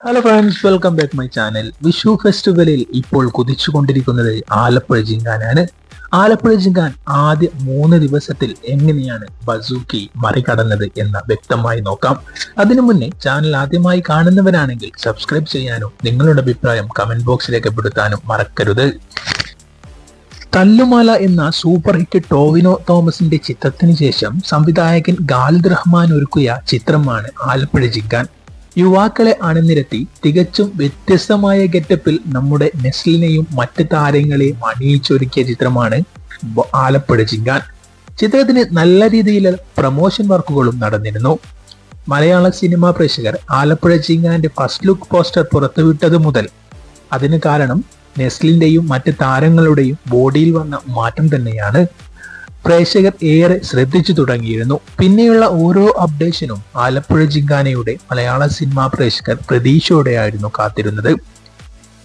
Hello friends welcome back my channel Vishu ഫെസ്റ്റിവലിൽ ഇപ്പോൾ കുതിച്ചുകൊണ്ടിരിക്കുന്നത് ആലപ്പുഴ ജിങ്കാനാണ്. ആലപ്പുഴ ജിങ്കാൻ ആദ്യ മൂന്ന് ദിവസത്തിൽ എങ്ങനെയാണ് ബസൂക്കി മറികടന്നത് എന്ന് വ്യക്തമായി നോക്കാം. അതിനു മുന്നേ ചാനൽ ആദ്യമായി കാണുന്നവരാണെങ്കിൽ സബ്സ്ക്രൈബ് ചെയ്യാനും നിങ്ങളുടെ അഭിപ്രായം കമന്റ് ബോക്സിൽ രേഖപ്പെടുത്താനും മറക്കരുത്. തല്ലുമാല എന്ന സൂപ്പർ ഹിറ്റ് ടോവിനോ തോമസിന്റെ ചിത്രത്തിന് ശേഷം സംവിധായകൻ ഗാലിദ് റഹ്മാൻ ഒരുക്കിയ ചിത്രമാണ് ആലപ്പുഴ ജിങ്കാൻ. യുവാക്കളെ അണിനിരത്തി തികച്ചും വ്യത്യസ്തമായ ഗെറ്റപ്പിൽ നമ്മുടെ നെസ്ലിനെയും മറ്റ് താരങ്ങളെയും അണിയിച്ചൊരുക്കിയ ചിത്രമാണ് ആലപ്പുഴ ചിങ്കാൻ. ചിത്രത്തിന് നല്ല രീതിയിൽ പ്രമോഷൻ വർക്കുകളും നടന്നിരുന്നു. മലയാള സിനിമാ പ്രേക്ഷകർ ആലപ്പുഴ ചിങ്ങാന്റെ ഫസ്റ്റ് ലുക്ക് പോസ്റ്റർ പുറത്തുവിട്ടത് മുതൽ അതിന് കാരണം നെസ്ലിന്റെയും മറ്റ് താരങ്ങളുടെയും ബോഡിയിൽ വന്ന മാറ്റം തന്നെയാണ്. പ്രേക്ഷകർ ഏറെ ശ്രദ്ധിച്ചു തുടങ്ങിയിരുന്നു. പിന്നെയുള്ള ഓരോ അപ്ഡേഷനും ആലപ്പുഴ ജിങ്കാനയുടെ മലയാള സിനിമാ പ്രേക്ഷകർ പ്രതീക്ഷയോടെയായിരുന്നു കാത്തിരുന്നത്.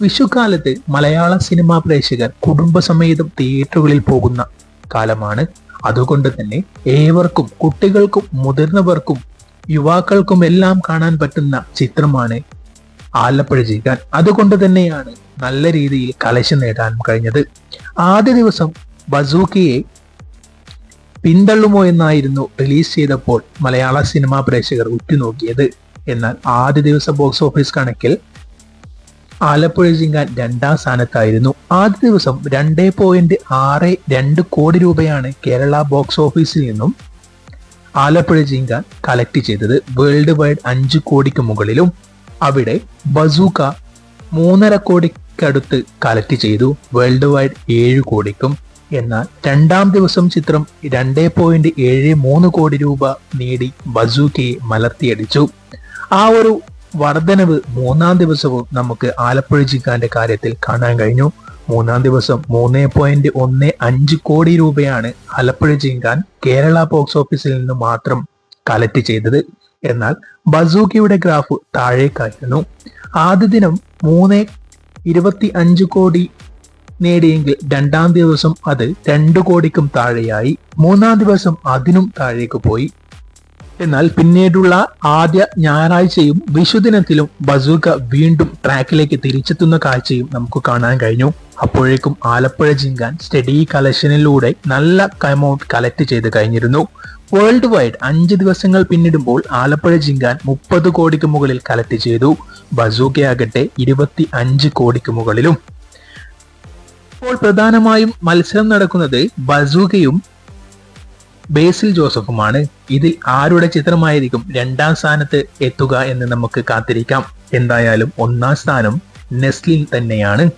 വിഷുക്കാലത്ത് മലയാള സിനിമാ പ്രേക്ഷകർ കുടുംബസമേതം തിയേറ്ററുകളിൽ പോകുന്ന കാലമാണ്. അതുകൊണ്ട് തന്നെ ഏവർക്കും കുട്ടികൾക്കും മുതിർന്നവർക്കും യുവാക്കൾക്കും എല്ലാം കാണാൻ പറ്റുന്ന ചിത്രമാണ് ആലപ്പുഴ ജിങ്കാൻ. അതുകൊണ്ട് തന്നെയാണ് നല്ല രീതിയിൽ കലശം നേടാനും കഴിഞ്ഞത്. ആദ്യ ദിവസം ബസൂക്കിയെ പിന്തള്ളുമോ എന്നായിരുന്നു റിലീസ് ചെയ്തപ്പോൾ മലയാള സിനിമാ പ്രേക്ഷകർ ഉറ്റുനോക്കിയത്. എന്നാൽ ആദ്യ ദിവസം ബോക്സ് ഓഫീസ് കണക്കിൽ ആലപ്പുഴ ജിങ്കാൻ രണ്ടാം സ്ഥാനത്തായിരുന്നു. ആദ്യ ദിവസം രണ്ടേ പോയിന്റ് ആറ് രണ്ട് കോടി രൂപയാണ് കേരള ബോക്സ് ഓഫീസിൽ നിന്നും ആലപ്പുഴ ജിങ്കാൻ കളക്ട് ചെയ്തത്. വേൾഡ് വൈഡ് അഞ്ച് കോടിക്ക് മുകളിലും അവിടെ ബസൂക്ക മൂന്നര കോടിക്കടുത്ത് കളക്ട് ചെയ്തു. വേൾഡ് വൈഡ് ഏഴ് കോടിക്കും എന്നാൽ രണ്ടാം ദിവസം ചിത്രം രണ്ടേ പോയിന്റ് ഏഴ് മൂന്ന് കോടി രൂപ നേടി ബസൂക്കയെ മലർത്തിയടിച്ചു. ആ ഒരു വർധനവ് മൂന്നാം ദിവസവും നമുക്ക് ആലപ്പുഴ ജിക്കാന്റെ കാര്യത്തിൽ കാണാൻ കഴിഞ്ഞു. മൂന്നാം ദിവസം മൂന്ന് പോയിന്റ് ഒന്ന് അഞ്ച് കോടി രൂപയാണ് ആലപ്പുഴ ജിങ്കാൻ കേരള ബോക്സ് ഓഫീസിൽ നിന്ന് മാത്രം കലക്ട് ചെയ്തത്. എന്നാൽ ബസൂക്കിയുടെ ഗ്രാഫ് താഴേക്കായിരുന്നു. ആദ്യ ദിനം മൂന്ന് ഇരുപത്തി അഞ്ച് കോടി നേടിയെങ്കിൽ രണ്ടാം ദിവസം അത് രണ്ടു കോടിക്കും താഴെയായി മൂന്നാം ദിവസം അതിനും താഴേക്ക് പോയി. എന്നാൽ പിന്നീടുള്ള ആദ്യ ഞായറാഴ്ചയും വിഷുദിനത്തിലും ബസൂക്ക വീണ്ടും ട്രാക്കിലേക്ക് തിരിച്ചെത്തുന്ന കാഴ്ചയും നമുക്ക് കാണാൻ കഴിഞ്ഞു. അപ്പോഴേക്കും ആലപ്പുഴ ജിങ്കാൻ സ്റ്റഡി കളക്ഷനിലൂടെ നല്ല എമൗണ്ട് കളക്ട് ചെയ്ത് കഴിഞ്ഞിരുന്നു. വേൾഡ് വൈഡ് അഞ്ച് ദിവസങ്ങൾ പിന്നിടുമ്പോൾ ആലപ്പുഴ ജിങ്കാൻ മുപ്പത് കോടിക്ക് മുകളിൽ കളക്ട് ചെയ്തു. ബസൂക്കയാകട്ടെ ഇരുപത്തി അഞ്ച് കോടിക്ക് മുകളിലും. ഇപ്പോൾ പ്രധാനമായും മത്സരം നടക്കുന്നത് ബസൂകയും ബേസിൽ ജോസഫുമാണ്. ഇതിൽ ആരുടെ ചിത്രമായിരിക്കും രണ്ടാം സ്ഥാനത്ത് എത്തുക എന്ന് നമുക്ക് കാത്തിരിക്കാം. എന്തായാലും ഒന്നാം സ്ഥാനം നെസ്ലിൻ തന്നെയാണ്.